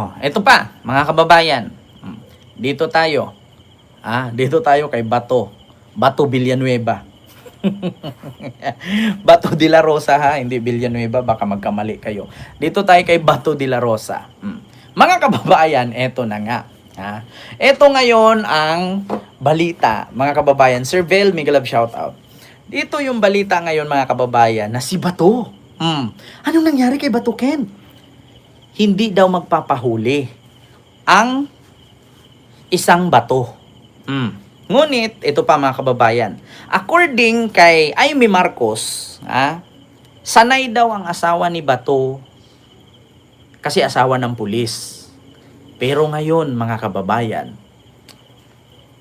Oh, ito pa, mga kababayan. Mm, Dito tayo. Ah, dito tayo kay Bato. Bato Villanueva. Bato de la Rosa ha, hindi Villanueva, baka magkamali kayo. Dito tayo kay Bato de la Rosa. Mm. Mga kababayan, eto na nga. Ha? Ito ngayon ang balita, mga kababayan. Sir Vel, Miguel shout out. Dito yung balita ngayon, mga kababayan, na si Bato. Mm. Anong nangyari kay Bato Ken? Hindi daw magpapahuli ang isang bato. Mm. Ngunit, ito pa mga kababayan, according kay Amy Marcos, ah, sanay daw ang asawa ni Bato kasi asawa ng pulis. Pero ngayon, mga kababayan,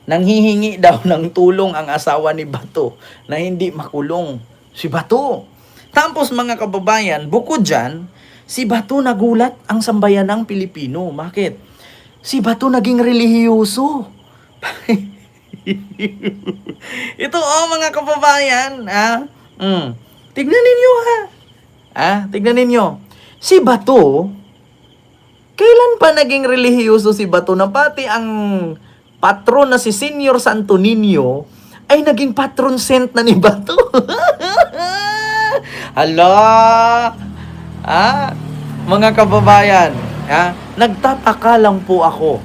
nanghihingi daw ng tulong ang asawa ni Bato na hindi makulong si Bato. Tapos mga kababayan, bukod dyan, si Bato nagulat ang sambayanang Pilipino. Bakit? Si Bato naging relihiyoso. Ito oh mga kababayan, ah. Mm. Tignan ninyo ha. Ah, tignan ninyo. Si Bato, kailan pa naging relihiyoso si Bato na pati ang patron na si Senior Santo Niño ay naging patron saint na ni Bato. Hala! Ah, mga kababayan, ah, nagtataka lang po ako.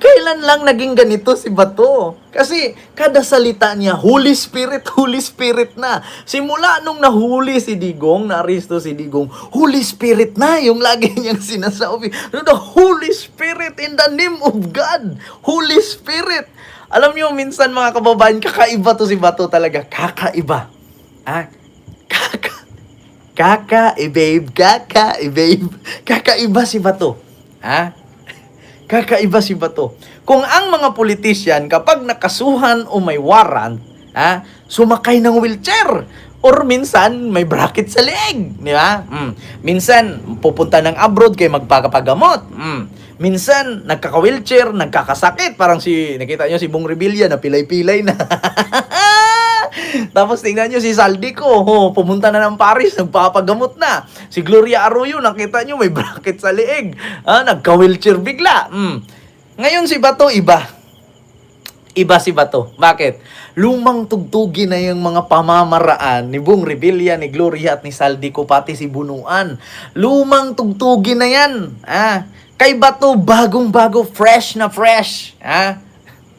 Kailan lang naging ganito si Bato? Kasi kada salita niya, Holy Spirit, Holy Spirit na. Simula nung nahuli si Digong, na-aristo si Digong, Holy Spirit na yung lagi niyang sinasabi. The Holy Spirit in the name of God. Holy Spirit. Alam niyo, minsan mga kababayan, kakaiba to si Bato talaga. Kakaiba. Ah, kaka. Kaka, eh babe, kaka, eh. Kakaiba si Bato. Ha? Kakaiba si Bato. Kung ang mga politician kapag nakasuhan o may warrant, ha, sumakay ng wheelchair or minsan may bracket sa leeg, di ba? Mm. Minsan pupunta ng abroad kay magpagapagamot. Mm. Minsan nagkaka-wheelchair, nagkakasakit, parang si nakita niyo si Bong Revilla na pilay-pilay na. Tapos tingnan nyo si Saldico, oh, pumunta na ng Paris, nagpapagamot na. Si Gloria Arroyo, nakita nyo may bracket sa leeg. Ah, nagka-wheelchair bigla. Mm. Ngayon si Bato, iba. Iba si Bato. Bakit? Lumang tugtugi na yung mga pamamaraan ni Bong Revilla, ni Gloria at ni Saldico, pati si Bunuan. Lumang tugtugi na yan. Ah, kay Bato, bagong-bago, fresh na fresh. Ah,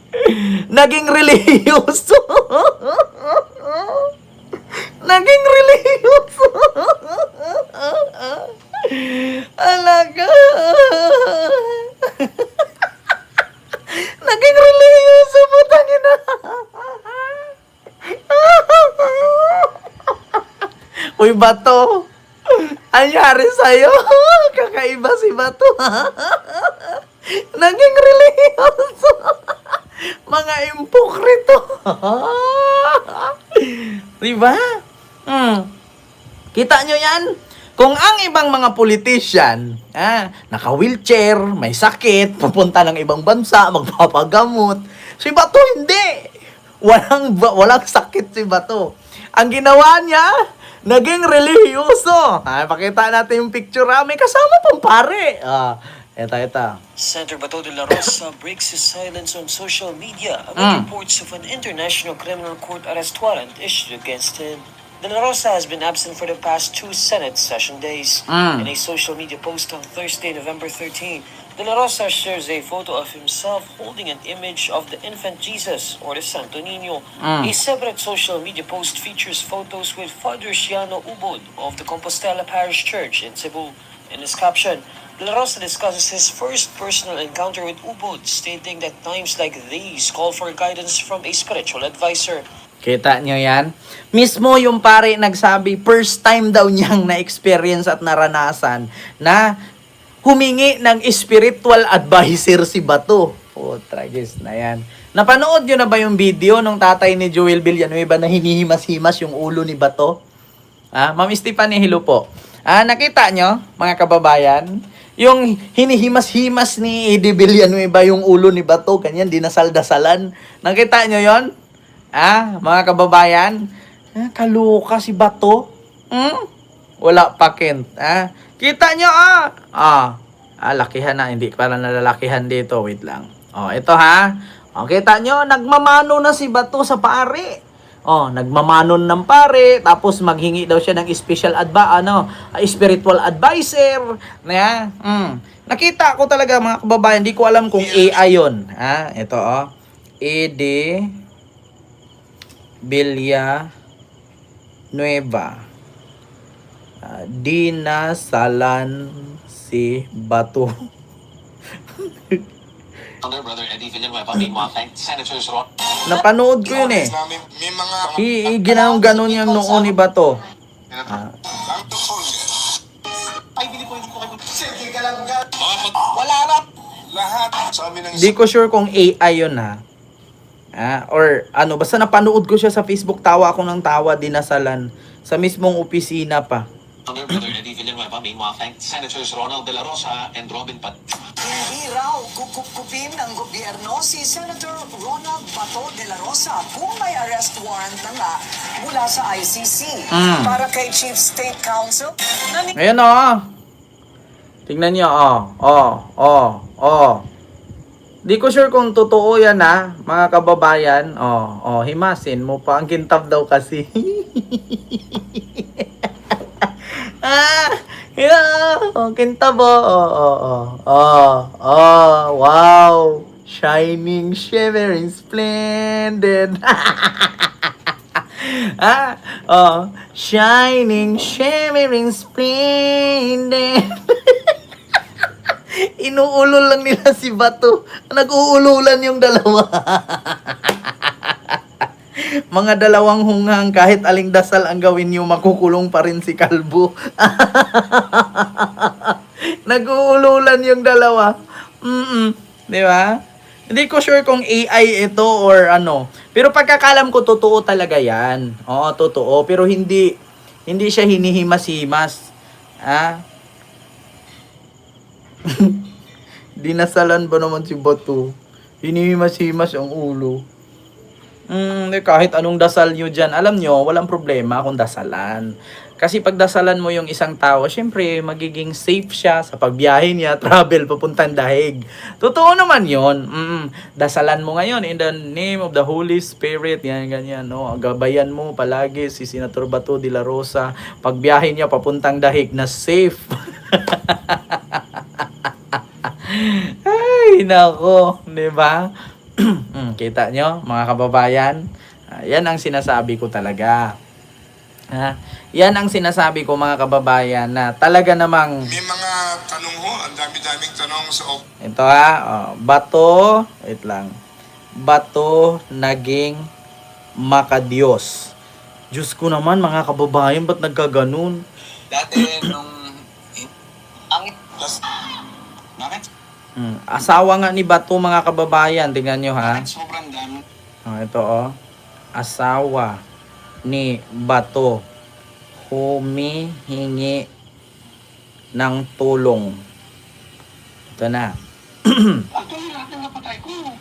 Naging relihiyoso. Naging relihiyoso. Alaga. Naging relihiyoso po tangina. Uy, Bato. Anyari sa'yo? Kakaiba si Bato. Naging relihiyoso. Mga impokrito. diba? Hmm. Kita nyo yan? Kung ang ibang mga politician, ah, naka-wheelchair, may sakit, pupunta ng ibang bansa, magpapagamot, si Bato hindi. Walang, walang sakit si Bato. Ang ginawa niya, naging relihiyoso. Ah, pakita natin yung picture. Ah, may kasama pang pare. Ah, eto, eto. Senator Bato de la Rosa breaks his silence on social media Mm. reports of an international criminal court arrest warrant issued against him. De la Rosa has been absent for the past two Senate session days. Mm. In a social media post on Thursday, November 13, De la Rosa shares a photo of himself holding an image of the infant Jesus or the Santo Niño. Mm. A separate social media post features photos with Father Shiano Ubod of the Compostela Parish Church in Cebu. In his caption, De La Rosa discusses his first personal encounter with Ubud, stating that times like these call for guidance from a spiritual advisor. Kita nyo yan? Mismo yung pare nagsabi, first time daw niyang na-experience at naranasan na humingi ng spiritual advisor si Bato. Oh, tragis na yan. Napanood nyo na ba yung video ng tatay ni Joel Villanueva na hinihimas-himas yung ulo ni Bato? Ah, Ma'am Stephanie, hello po. Ah, nakita nyo, mga kababayan? Yung hinihimas-himas ni Eddie Villanueva yung ulo ni Bato, ganyan, dinasal-dasalan. Nakita nyo yon? Ah, mga kababayan, ah, kaluka si Bato. Hmm? Wala pa, Kent. Ah, kita nyo, ah. Ah, Ah, lakihan na. Hindi para nalalakihan dito. Wait lang. Oh, ito ha. O, kita nyo, nagmamano na si Bato sa pare. Oh, nagmamanon ng pare, tapos maghingi daw siya ng special adba, ano, ah, spiritual advisor. Na, mm. Nakita ko talaga mga kababayan, hindi ko alam kung AI yun. Ha? Ito oh. ED Villa Nueva. Ah, Dina Salan si Bato. Elder Brother Eddie Villanueva, meanwhile, thanked Senators Ron Napanood ko yun eh. Namin, may mga... I, i ginawang ganon yung noon ni Bato. Ah, Ang tukol. Ay, hindi ko, hindi ko kayo. Sige ka lang gan. Wala na. Lahat. Sabi ng Di ko sure kung AI yun ha. Ah, or ano, basta napanood ko siya sa Facebook, tawa ako ng tawa, dinasalan. Sa mismong opisina pa. Elder Brother Eddie Villanueva, meanwhile, thanked Senators Ronald De La Rosa and Robin Pat. Hindi raw kukupkupin ng gobyerno si Senator Ronald Bato de la Rosa kung may arrest warrant na nga mula sa ICC. Mm. Para kay Chief State Counsel, Ayan o. Oh. Tingnan niyo, oh, oh, oh, oh. Di ko sure kung totoo yan ha, mga kababayan. Oh, oh, himasin mo pa. Ang kintab daw kasi. ah, yeah, oh, kintab oh, oh, oh, oh, oh, oh, wow. Shining, shimmering, splendid. ah, oh, shining, shimmering, splendid. Inuulol lang nila si Bato. Nag-uululan yung dalawa. Mga dalawang hunghang kahit aling dasal ang gawin niyo makukulong pa rin si Kalbo. Nag-uululan yung dalawa. Mm Di ba? Hindi ko sure kung AI ito or ano. Pero pagkakalam ko, totoo talaga yan. Oo, totoo. Pero hindi, hindi siya hinihimas-himas. Ah, Dinasalan ba naman si Bato? Hinihimas-himas ang ulo. Eh, kahit anong dasal nyo dyan, alam nyo, walang problema kung dasalan. Kasi pag dasalan mo yung isang tao, syempre, magiging safe siya sa pagbiyahe niya, travel, papuntang dahig. Totoo naman yon mm, Dasalan mo ngayon in the name of the Holy Spirit, yan, ganyan, no? Gabayan mo palagi si Senator Bato de la Rosa, pagbiyahe niya papuntang dahig na safe. Ay, nako, di ba? Mm, Kita nyo, mga kababayan? Ah, yan ang sinasabi ko talaga. Ha? Yan ang sinasabi ko mga kababayan na talaga namang May mga tanong ho. Ang dami-daming tanong sa ito ha, oh, bato, wait lang. Bato naging makadiyos. Diyos ko naman mga kababayan, ba't nagkaganon? Dati nung ang bakit? Hmm, asawa nga ni Bato mga kababayan, tingnan nyo ha. Sobrang dami? Oh, ito oh. Asawa ni Bato humihingi ng tulong. Ito na. Actually, lahat ng napatay ko,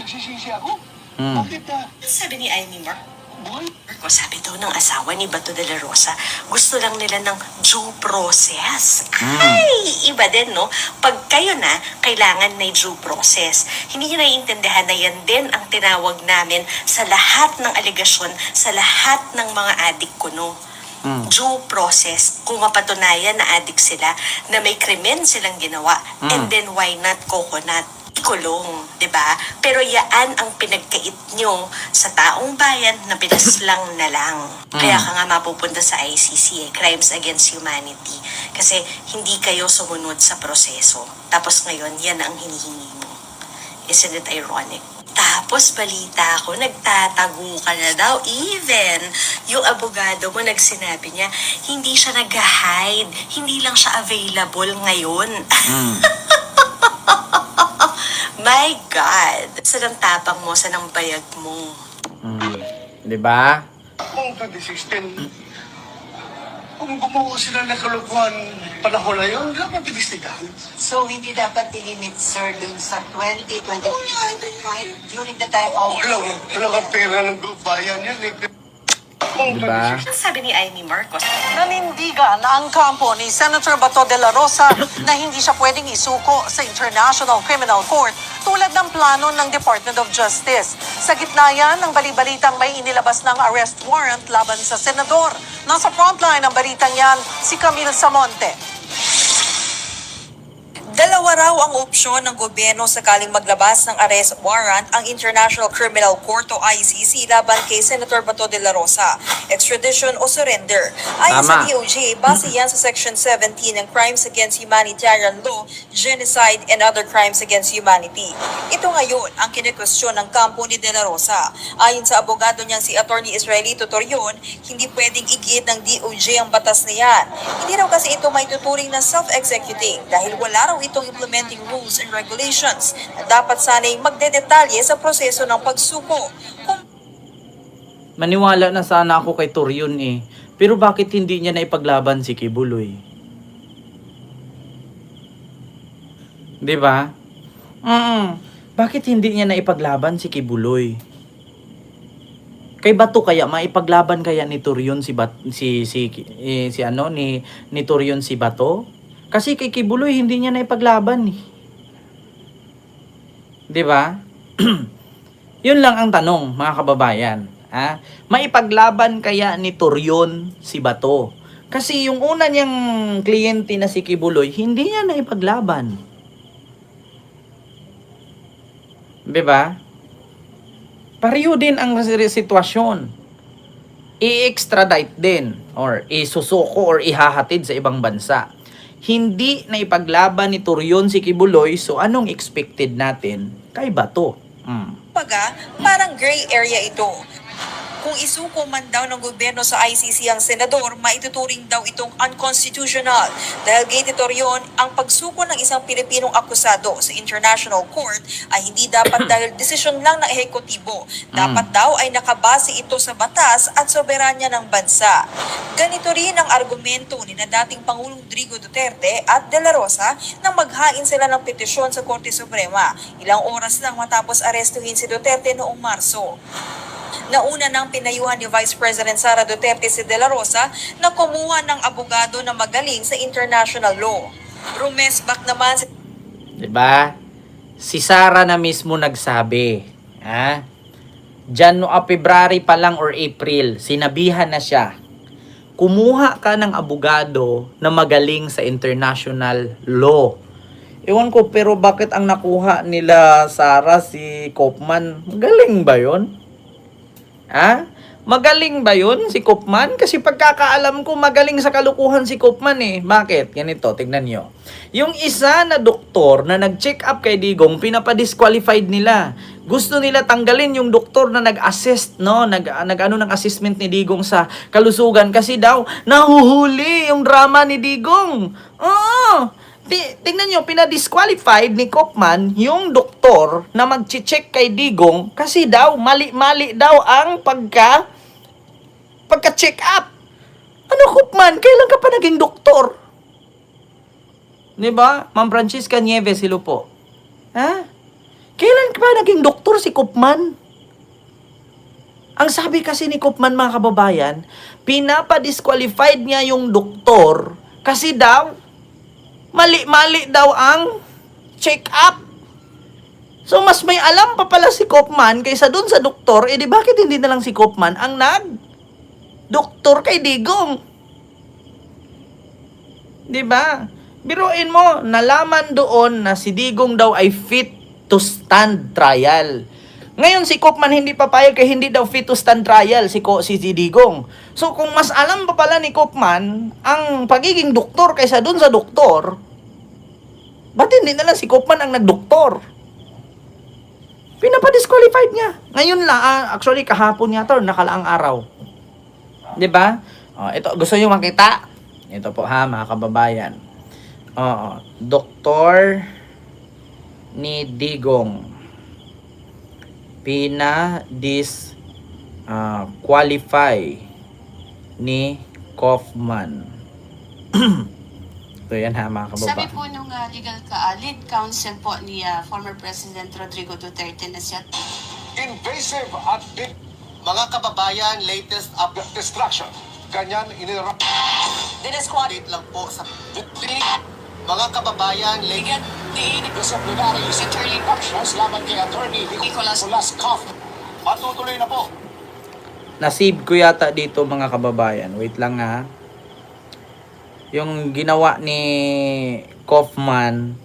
nagsisisi ako. Hmm. Bakit ah, Sabi ni Amy Mark, buhay? Marco, sabi daw ng asawa ni Bato de la Rosa, gusto lang nila ng due process. Ay, iba din, no? Pag kayo na, kailangan may due process. Hindi nyo naiintindihan na yan din ang tinawag namin sa lahat ng aligasyon, sa lahat ng mga adik ko, no? Mm. due process kung mapatunayan na addict sila na may krimen silang ginawa and then why not coconut ikulong, 'di ba? Pero yaan ang pinagkait nyo sa taong bayan na pinaslang na lang. Kaya ka nga mapupunta sa ICC, eh, Crimes Against Humanity. Kasi hindi kayo sumunod sa proseso. Tapos ngayon, yan ang hinihingi mo. Isn't it ironic? Tapos balita ko, nagtatago ka na daw. Even, yung abogado mo nagsinabi niya, hindi siya nag-hide. Hindi lang siya available ngayon. My God! Saan ang tapang mo? Saan ang bayag mo? Mm. 'Di ba? Kung 2016, kung gumawa sila ng kalukuhan panahon na yun, dapat investigahan. So, hindi dapat ilimit, sir, dun sa 2025 during the time of... Walang, walang ang pera ng bayan yan. Eh. Diba? Ang sabi ni Amy Marcos, Nanindigan ang kampo ni Senator Bato de la Rosa na hindi siya pwedeng isuko sa International Criminal Court tulad ng plano ng Department of Justice. Sa gitna yan ng balibalitang may inilabas ng arrest warrant laban sa senador. Nasa frontline ng balitang yan, si Camille Samonte. Dalawa raw ang opsyon ng gobyerno sakaling maglabas ng arrest warrant ang International Criminal Court o ICC laban kay Senator Bato de la Rosa, extradition o surrender. Ayon sa. DOJ, base yan sa Section 17 ng Crimes Against Humanitarian Law, Genocide and Other Crimes Against Humanity. Ito ngayon ang kinikwestiyon ng kampo ni de la Rosa. Ayon sa abogado niyang si Attorney Israelito Torion, hindi pwedeng igit ng DOJ ang batas na yan. Hindi raw kasi ito may tuturing na self-executing dahil wala raw itong implementing rules and regulations na dapat sana'y magdedetalye sa proseso ng pagsuko. Kung Maniwala na sana ako kay Torion eh. Pero bakit hindi niya naipaglaban si Kibuloy? 'Di ba? Mm. Bakit hindi niya naipaglaban si Kibuloy? Kay Bato kaya maipaglaban kaya ni Torion si Bat si si eh, si ano ni ni Torion si Bato? Kasi kay Kibuloy hindi niya naipaglaban eh. 'Di ba? Yun lang ang tanong, mga kababayan. Ha? Maipaglaban kaya ni Torion si Bato? Kasi yung una niyang kliyente na si Kibuloy, hindi niya naipaglaban. 'Di ba? Pareho din ang si- sitwasyon. I-extradite din or isusuko or ihahatid sa ibang bansa. Hindi na ipaglaban ni Torion si Kibuloy, so anong expected natin kay Bato? Mm. Kumbaga, parang gray area ito. Kung isuko man daw ng gobyerno sa ICC ang senador, maituturing daw itong unconstitutional. Dahil gate yon, ang pagsuko ng isang Pilipinong akusado sa International Court ay hindi dapat dahil desisyon lang ng ehekutibo. Dapat daw ay nakabase ito sa batas at soberanya ng bansa. Ganito rin ang argumento ni na dating Pangulong Rodrigo Duterte at De La Rosa nang maghain sila ng petisyon sa Korte Suprema. Ilang oras lang matapos arestuhin si Duterte noong Marso. Nauna nang pinayuhan ni Vice President Sara Duterte si De La Rosa na kumuha ng abogado na magaling sa international law. Rumesbak naman si 'Di ba? Si Sara na mismo nagsabi, ha? Jan no February pa lang or April, sinabihan na siya. Kumuha ka ng abogado na magaling sa international law. Ewan ko pero bakit ang nakuha nila Sara si Kopman? Magaling ba 'yon? Ha? Magaling ba yun si Kopman? Kasi pagkakaalam ko magaling sa kalukuhan si Kopman eh. Bakit? Ganito, tignan nyo. Yung isa na doktor na nag-check up kay Digong, pinapadisqualified nila. Gusto nila tanggalin yung doktor na nag-assist, no? Nag, nag ano ng assessment ni Digong sa kalusugan kasi daw nahuhuli yung drama ni Digong. Oo! Ti- tingnan nyo, pinadisqualified ni Kopman yung doktor na mag-check kay Digong kasi daw, mali-mali daw ang pagka pagka-check up. Ano Kopman? Kailan ka pa naging doktor? 'Di ba? Ma'am Francisca Nieves, hello po. Ha? Kailan ka pa naging doktor si Kopman? Ang sabi kasi ni Kopman mga kababayan, pinapa-disqualified niya yung doktor kasi daw mali-mali daw ang check-up. So, mas may alam pa pala si Kopman kaysa dun sa doktor, eh di bakit hindi na lang si Kopman ang nag doktor kay Digong? Di ba? Biruin mo, nalaman doon na si Digong daw ay fit to stand trial. Ngayon si Kopman hindi papayag kay hindi daw fit to stand trial si Ko si, Digong. So kung mas alam pa pala ni Kopman ang pagiging doktor kaysa dun sa doktor, ba't hindi na lang si Kopman ang nagdoktor? Pinapa-disqualified niya. Ngayon lang, ah, actually kahapon yata or nakalaang araw. 'Di ba? Oh, ito gusto niyo makita? Ito po ha, mga kababayan. Oo, doktor ni Digong pina dis ah, qualify ni Kaufman. Ito yan ha mga Sabi kababayan. po nung uh, legal ka, uh, lead counsel po ni uh, former President Rodrigo Duterte na siya Invasive at big Mga kababayan, latest update. Destruction. Ganyan, inirap. Dinesquad. lang po sa... Mga kababayan, latest... Disciplinary Security Actions laban kay Attorney Nicholas Cough. Matutuloy na po. Nasib ko yata dito mga kababayan. Wait lang ha. Yung ginawa ni Kaufman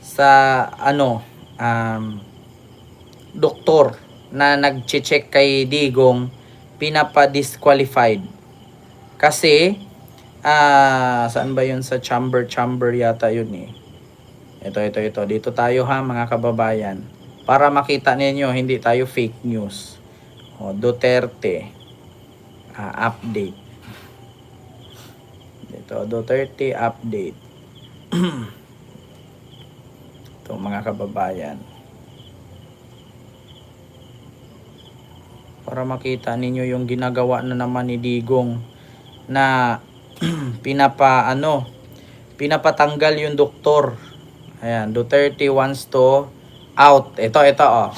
sa ano um, doktor na nag-check kay Digong pinapa-disqualified. Kasi ah saan ba yun sa chamber chamber yata yun eh. Ito ito ito dito tayo ha mga kababayan para makita ninyo hindi tayo fake news. O, Duterte ah, update. Dito, Duterte update. Ito mga kababayan. Para makita ninyo yung ginagawa na naman ni Digong na pinapa ano pinapatanggal yung doktor. Ayan, Duterte wants to out. Ito, ito oh.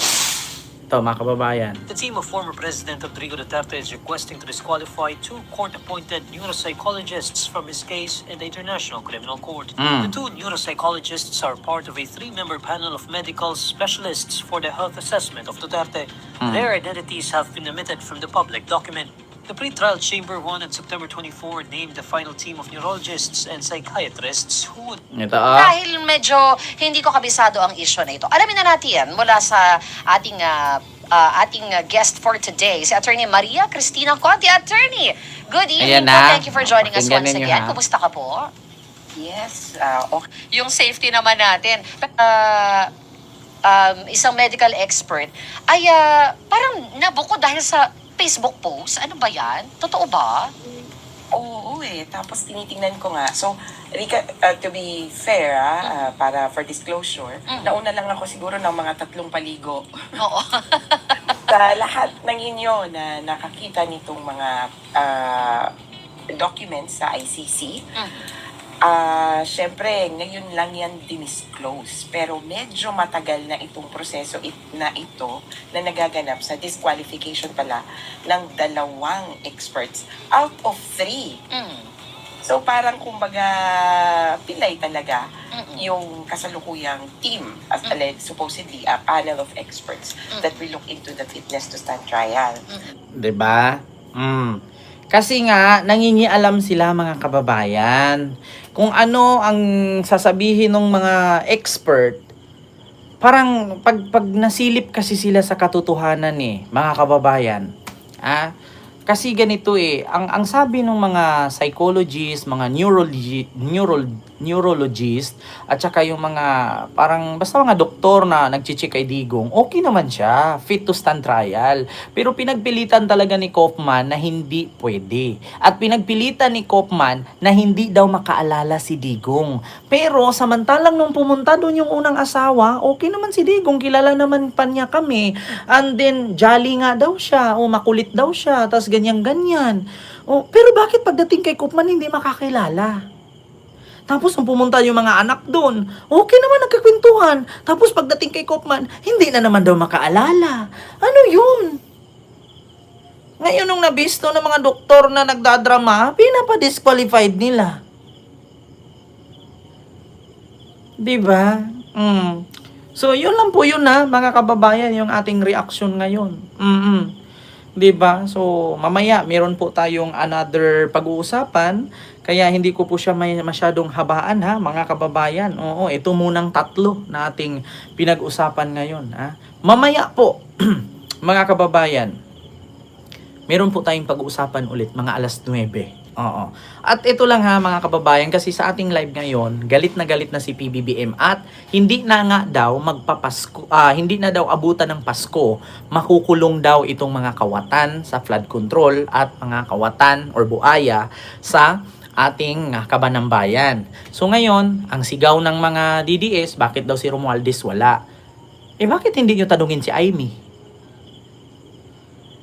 Ito mga kababayan. The team of former President Rodrigo Duterte is requesting to disqualify two court-appointed neuropsychologists from his case in the International Criminal Court. Mm. The two neuropsychologists are part of a three-member panel of medical specialists for the health assessment of Duterte. Their identities have been omitted from the public document. The pre-trial chamber won on September 24 named the final team of neurologists and psychiatrists who would Ito oh. Dahil medyo hindi ko kabisado ang issue na ito. Alamin na natin yan mula sa ating ah, ah, ating ah, guest for today, si Attorney Maria Cristina Conti. Attorney, good evening Ayan po. na. Thank you for joining us Pakinggan once ninyo, again. ha? Kumusta ka po? Yes, ah, okay. Yung safety naman natin. Ah, um, isang medical expert ay ah, parang nabuko dahil sa Facebook post. Ano ba yan? Totoo ba? Oo eh. Tapos tinitingnan ko nga. So, Rika, ah, to be fair, ah, ah, para for disclosure, Mm. nauna lang ako siguro ng mga tatlong paligo Oo. sa lahat ng inyo na nakakita nitong mga ah, documents sa ICC. Mm. Ah, syempre, ngayon lang yan dinisclose. Pero medyo matagal na itong proseso it, na ito na nagaganap sa disqualification pala ng dalawang experts out of three. Mm. So parang kumbaga pilay talaga Mm-mm. yung kasalukuyang team as alleged supposedly a panel of experts that will look into the fitness to stand trial. 'Di ba? Mm. Kasi nga nangingialam sila mga kababayan kung ano ang sasabihin ng mga expert. Parang pag pag nasilip kasi sila sa katotohanan eh, mga kababayan. Ah, kasi ganito eh, ang ang sabi ng mga psychologists, mga neurology, neural, neurologist at saka yung mga parang basta mga doktor na nagchichik kay Digong, okay naman siya, fit to stand trial. Pero pinagpilitan talaga ni Kaufman na hindi pwede. At pinagpilitan ni Kaufman na hindi daw makaalala si Digong. Pero samantalang nung pumunta doon yung unang asawa, okay naman si Digong, kilala naman pa niya kami. And then jolly nga daw siya, o makulit daw siya, tas ganyan-ganyan. Oh, pero bakit pagdating kay Kaufman hindi makakilala? Tapos nung pumunta yung mga anak doon, okay naman nagkakwentuhan. Tapos pagdating kay Kaufman, hindi na naman daw makaalala. Ano yun? Ngayon nung nabisto ng mga doktor na nagdadrama, pinapa-disqualified nila. 'Di ba? Mm. So, yun lang po yun na, mga kababayan, yung ating reaction ngayon. Mm 'Di ba? So, mamaya meron po tayong another pag-uusapan, kaya hindi ko po siya may masyadong habaan ha, mga kababayan. Oo, ito munang tatlo na pinag-usapan ngayon, ha. Mamaya po, mga kababayan, meron po tayong pag-uusapan ulit mga alas 9. Oo. At ito lang ha mga kababayan kasi sa ating live ngayon, galit na galit na si PBBM at hindi na nga daw magpapasko, ah, hindi na daw abutan ng Pasko, makukulong daw itong mga kawatan sa flood control at mga kawatan or buaya sa ating ah, kabanang bayan. So ngayon, ang sigaw ng mga DDS, bakit daw si Romualdez wala? Eh bakit hindi nyo tanungin si Aimee?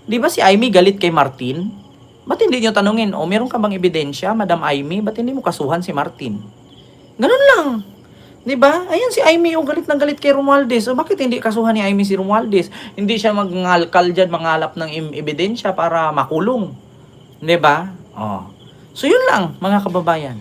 Di ba si Aimee galit kay Martin? Ba't hindi nyo tanungin, o meron ka bang ebidensya, Madam Aimee, ba't hindi mo kasuhan si Martin? Ganun lang. 'Di ba? Ayan si Amy yung galit na galit kay Romualdez. So bakit hindi kasuhan ni Amy si Romualdez? Hindi siya magngalkal diyan, mangalap ng ebidensya para makulong. 'Di ba? Oh. So yun lang mga kababayan.